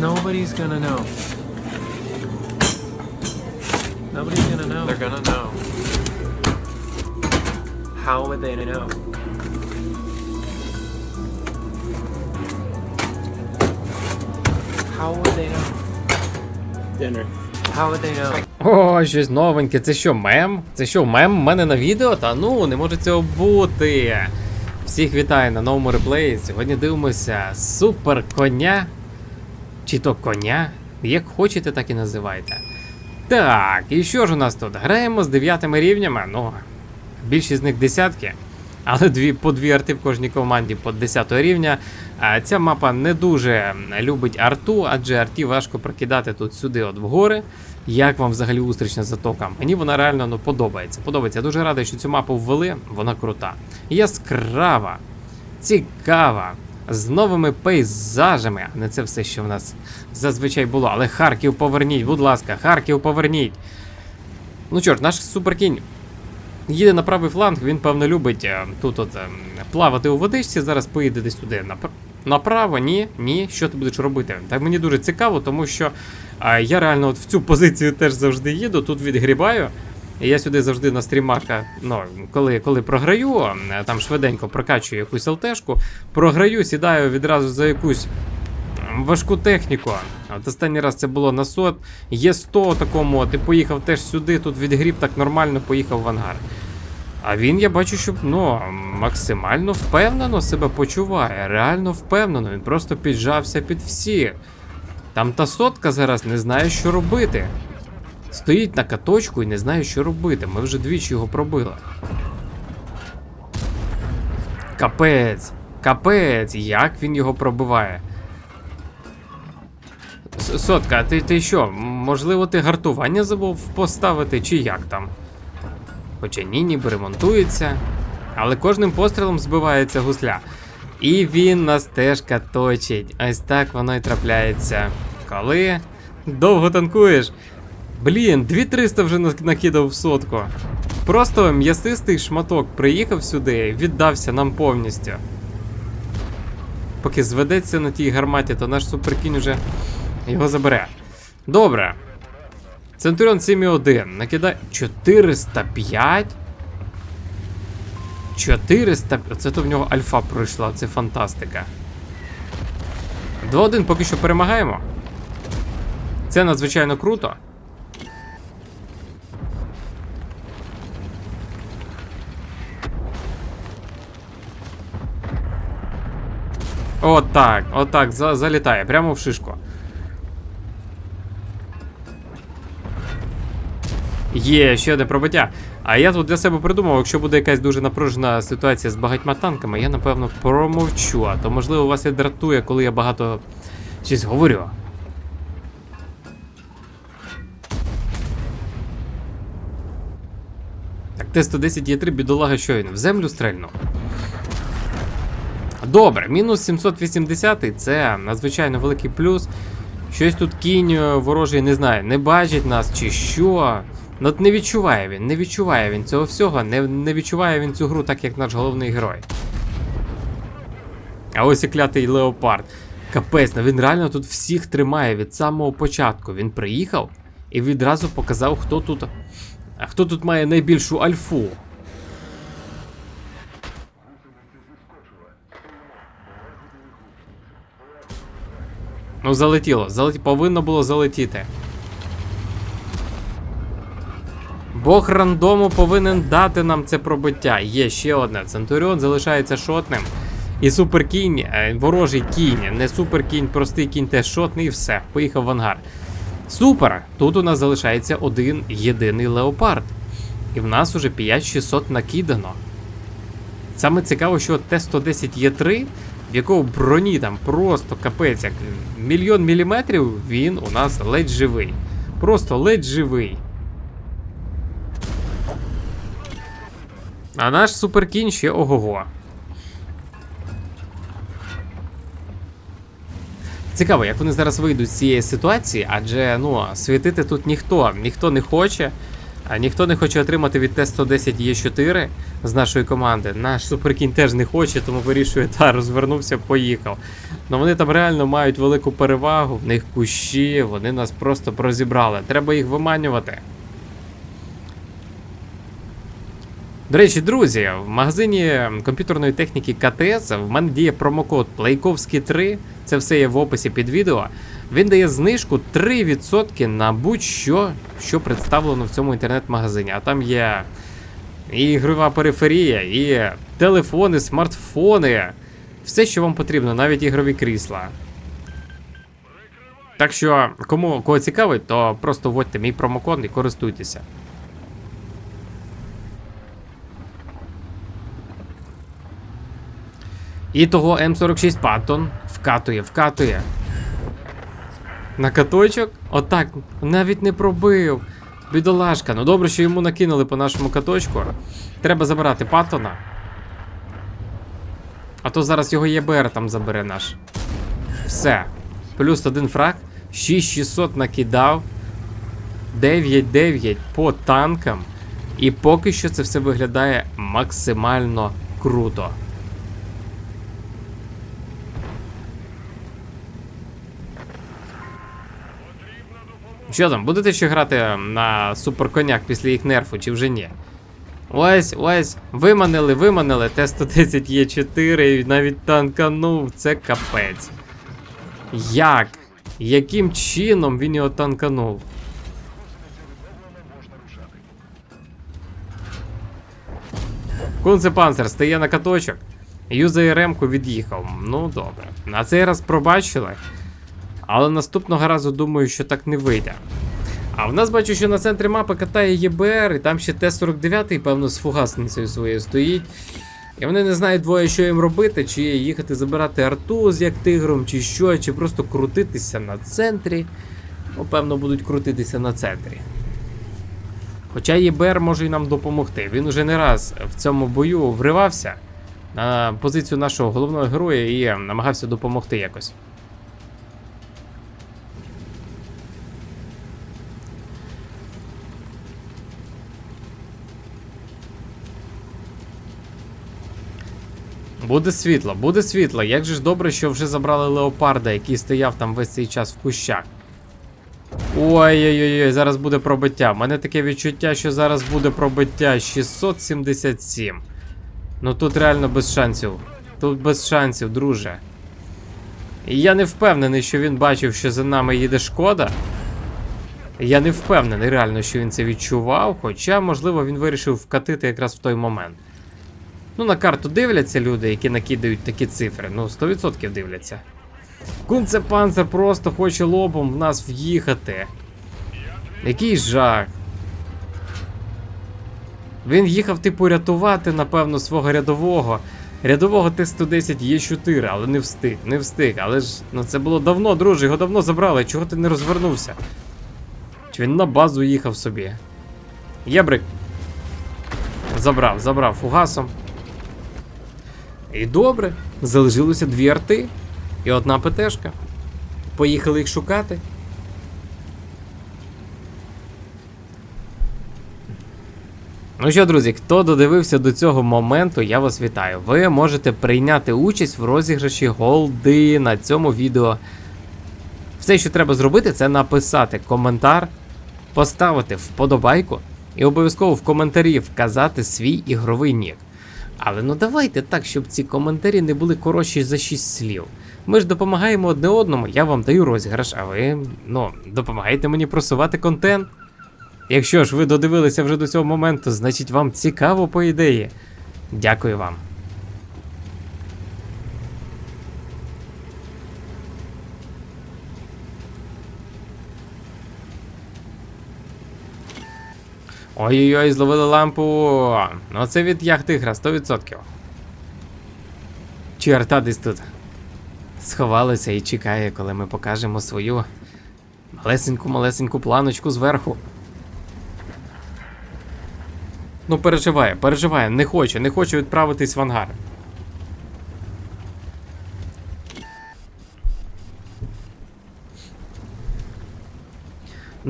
Nobody's gonna know. Nobody's gonna know. They're gonna know. How would they know? How would they know? Dinner. How would they know? О, щось новеньке. Це що, мем? Це що, мем в мене на відео? Та ну, не може цього бути. Всіх вітаю на новому реплеї. Сьогодні дивимося супер коня. Чи то коня? Як хочете, так і називайте. Так, і що ж у нас тут? Граємо з дев'ятими рівнями. Ну, більшість з них десятки. Але дві по дві арти в кожній команді по 10 рівня. А ця мапа не дуже любить арту, адже арті важко прокидати тут сюди, от вгори. Як вам взагалі устрічна затока? Мені вона реально ну, подобається. Подобається. Я дуже радий, що цю мапу ввели, вона крута. Яскрава, цікава, з новими пейзажами. Не це все, що в нас зазвичай було. Але Харків поверніть, будь ласка, Харків поверніть. Ну ж, наш суперкінь їде на правий фланг, він, певно, любить е, тут от, е, плавати у водичці. Зараз поїде десь туди напр- направо. Ні, ні. Що ти будеш робити? Так мені дуже цікаво, тому що е, я реально от в цю позицію теж завжди їду, тут відгрібаю. Я сюди завжди на стрімах, е, ну, коли, коли програю, е, там швиденько прокачую якусь ЛТшку, програю, сідаю відразу за якусь важку техніку. От останній раз це було на сот. Є 100 такому, ти поїхав теж сюди, тут відгріб так нормально поїхав в ангар. А він, я бачу, що ну, максимально впевнено себе почуває. Реально впевнено, він просто піджався під всіх. Там та сотка зараз не знає, що робити. Стоїть на каточку і не знає, що робити. Ми вже двічі його пробили. Капець, капець, як він його пробиває. Сотка, ти, ти що? Можливо, ти гартування забув поставити, чи як там? Хоча ні, ніби ремонтується. Але кожним пострілом збивається гусля. І він нас теж каточить. Ось так воно й трапляється. Коли довго танкуєш. Блін, 2300 вже накидав в сотку. Просто м'ясистий шматок приїхав сюди, віддався нам повністю. Поки зведеться на тій гарматі, то наш суперкінь уже його забере. Добре. Центуріон 7,1. Накидай 405. 400. Це то в нього альфа пройшла, це фантастика. 2-1 поки що перемагаємо. Це надзвичайно круто. Отак, отак, за, залітає, прямо в шишку. Є, ще одне пробиття. А я тут для себе придумав, якщо буде якась дуже напружена ситуація з багатьма танками, я напевно промовчу. А то можливо вас і дратує, коли я багато щось говорю. Так, Т-110 Є3 бідолага що він? В землю стрельнув. Добре, мінус 780 це надзвичайно великий плюс. Щось тут кінь е, ворожий не знаю, не бачить нас чи що. Ну не відчуває він, не відчуває він цього всього, не, не відчуває він цю гру так, як наш головний герой. А ось і клятий леопард. Капець, ну він реально тут всіх тримає від самого початку. Він приїхав і відразу показав, хто тут. Хто тут має найбільшу альфу. Ну, залетіло, залеті... повинно було залетіти. Бог рандому повинен дати нам це пробиття. Є ще одне. Центуріон залишається шотним. І суперкінь, е, ворожий кінь, не суперкінь, простий кінь теж шотний, і все, поїхав в ангар. Супер! Тут у нас залишається один єдиний леопард. І в нас уже 5600 накидано. Саме цікаво, що Т-110 Є3, в якого броні там просто капець, як мільйон міліметрів, він у нас ледь живий. Просто ледь живий. А наш суперкінь ще ого-го. Цікаво, як вони зараз вийдуть з цієї ситуації, адже ну, світити тут ніхто, ніхто не хоче. А ніхто не хоче отримати від Т-110 Є4 з нашої команди. Наш суперкінь теж не хоче, тому вирішує, та розвернувся, поїхав. Ну вони там реально мають велику перевагу, в них кущі, вони нас просто прозібрали. Треба їх виманювати. До речі, друзі, в магазині комп'ютерної техніки КТС в мене діє промокод Плейковський 3. Це все є в описі під відео. Він дає знижку 3% на будь-що, що представлено в цьому інтернет-магазині. А там є і ігрова периферія, і телефони, смартфони. Все, що вам потрібно, навіть ігрові крісла. Так що, кому кого цікавить, то просто вводьте мій промокод і користуйтеся. І того М46 Паттон вкатує, вкатує. На каточок? Отак, навіть не пробив. Бідолашка. Ну добре, що йому накинули по нашому каточку. Треба забирати Паттона. А то зараз його ЄБР там забере наш. Все. Плюс один фраг. 6600 накидав. 9-9 по танкам. І поки що це все виглядає максимально круто. Що там, будете ще грати на суперконяк після їх нерфу, чи вже ні? Ось, ось, виманили, виманили. Т-110 Є4 і навіть танканув, це капець. Як? Яким чином він його танканув? Кунцепанцер стає на каточок. Юзає ремку від'їхав. Ну добре. На цей раз пробачили. Але наступного разу думаю, що так не вийде. А в нас бачу, що на центрі мапи катає ЄБР, і там ще Т-49, певно, з фугасницею своєю стоїть. І вони не знають двоє, що їм робити, чи їхати забирати арту з як тигром, чи що, чи просто крутитися на центрі. Ну, певно, будуть крутитися на центрі. Хоча ЄБР може і нам допомогти. Він уже не раз в цьому бою вривався на позицію нашого головного героя і намагався допомогти якось. Буде світло, буде світло. Як же ж добре, що вже забрали леопарда, який стояв там весь цей час в кущах. Ой-ой-ой, зараз буде пробиття. У мене таке відчуття, що зараз буде пробиття 677. Ну тут реально без шансів. Тут без шансів, друже. І я не впевнений, що він бачив, що за нами їде шкода. Я не впевнений реально, що він це відчував, хоча, можливо, він вирішив вкатити якраз в той момент. Ну, на карту дивляться люди, які накидають такі цифри. Ну, 100% дивляться. Кунце панцер просто хоче лобом в нас в'їхати. Який жах. Він їхав, типу, рятувати, напевно, свого рядового. Рядового Т-110 є 4, але не встиг, не встиг. Але ж ну це було давно, друже, його давно забрали. Чого ти не розвернувся? Чи він на базу їхав собі? Єбрик. Забрав, забрав фугасом. І добре, залишилося дві арти і одна ПТшка. Поїхали їх шукати. Ну що, друзі, хто додивився до цього моменту, я вас вітаю. Ви можете прийняти участь в розіграші голди на цьому відео. Все, що треба зробити, це написати коментар, поставити вподобайку і обов'язково в коментарі вказати свій ігровий нік. Але ну давайте так, щоб ці коментарі не були коротші за 6 слів. Ми ж допомагаємо одне одному, я вам даю розіграш, а ви ну, допомагаєте мені просувати контент. Якщо ж ви додивилися вже до цього моменту, значить вам цікаво по ідеї. Дякую вам. Ой-ой-ой, зловили лампу. Ну це від яхтигра 100%. Чорта десь тут сховалася і чекає, коли ми покажемо свою малесеньку-малесеньку планочку зверху. Ну, переживає, переживає, не хоче, не хоче відправитись в ангар.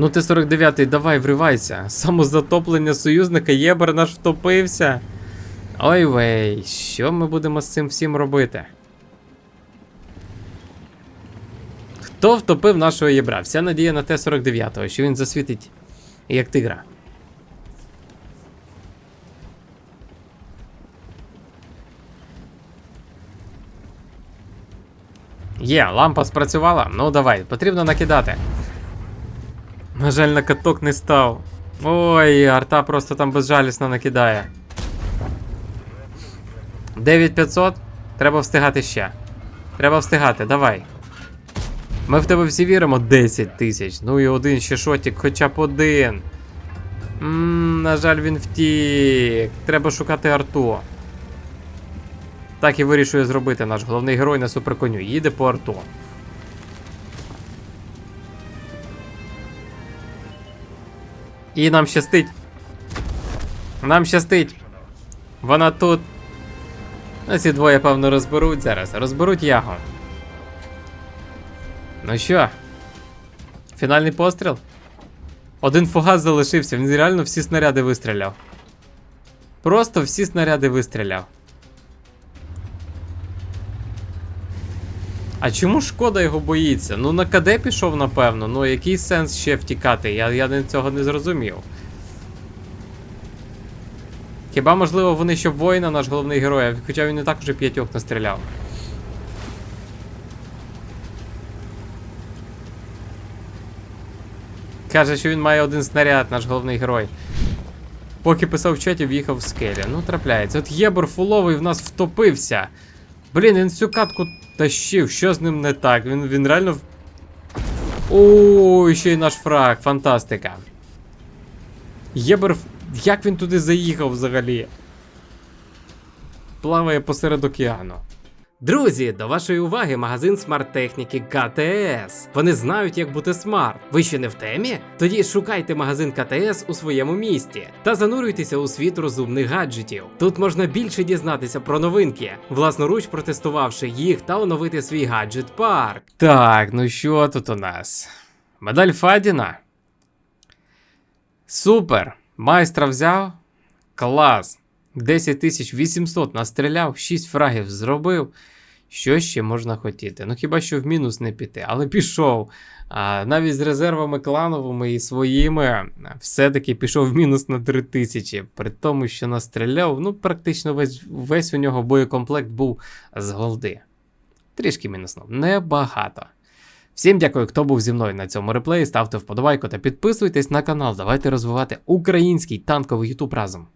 Ну ти 49-й, давай, вривайся. Самозатоплення союзника Єбер наш втопився. Ой вей, що ми будемо з цим всім робити? Хто втопив нашого єбра? Вся надія на Т-49, що він засвітить як тигра. Є, лампа спрацювала? Ну давай, потрібно накидати. На жаль, на каток не став. Ой, арта просто там безжалісно накидає. 9500? Треба встигати ще. Треба встигати, давай. Ми в тебе всі віримо 10 тисяч. Ну і один ще шотик, хоча б один. Ммм, на жаль, він втік. Треба шукати арту. Так і вирішує зробити наш головний герой на суперконю. Їде по арту. І нам щастить. Нам щастить. Вона тут. Ці двоє, певно, розберуть зараз. Розберуть яго. Ну що? Фінальний постріл? Один фугас залишився, він реально всі снаряди вистріляв. Просто всі снаряди вистріляв. А чому шкода його боїться? Ну на КД пішов, напевно. Ну який сенс ще втікати? Я, я цього не зрозумів. Хіба можливо вони щоб воїна, наш головний герой, хоча він і так уже п'ятьох настріляв. Каже, що він має один снаряд, наш головний герой. Поки писав в чаті, в'їхав в скелі. Ну, трапляється. От Єбор фуловий в нас втопився. Блін, він всю катку тащив. Що з ним не так? Він, він реально. О, ще й наш фраг, фантастика. Єбер, як він туди заїхав взагалі? Плаває посеред океану. Друзі, до вашої уваги магазин смарт-техніки КТС. Вони знають, як бути смарт. Ви ще не в темі? Тоді шукайте магазин КТС у своєму місті та занурюйтеся у світ розумних гаджетів. Тут можна більше дізнатися про новинки, власноруч протестувавши їх та оновити свій гаджет парк. Так, ну що тут у нас? Медаль Фадіна. Супер! Майстра взяв. Клас! 10 800 настріляв, 6 фрагів зробив. Що ще можна хотіти? Ну хіба що в мінус не піти, але пішов. А, навіть з резервами клановими і своїми все-таки пішов в мінус на 3000. При тому, що настріляв, ну практично весь, весь у нього боєкомплект був з голди. Трішки мінуснув, небагато. Всім дякую, хто був зі мною на цьому реплеї. Ставте вподобайку та підписуйтесь на канал. Давайте розвивати український танковий ютуб разом.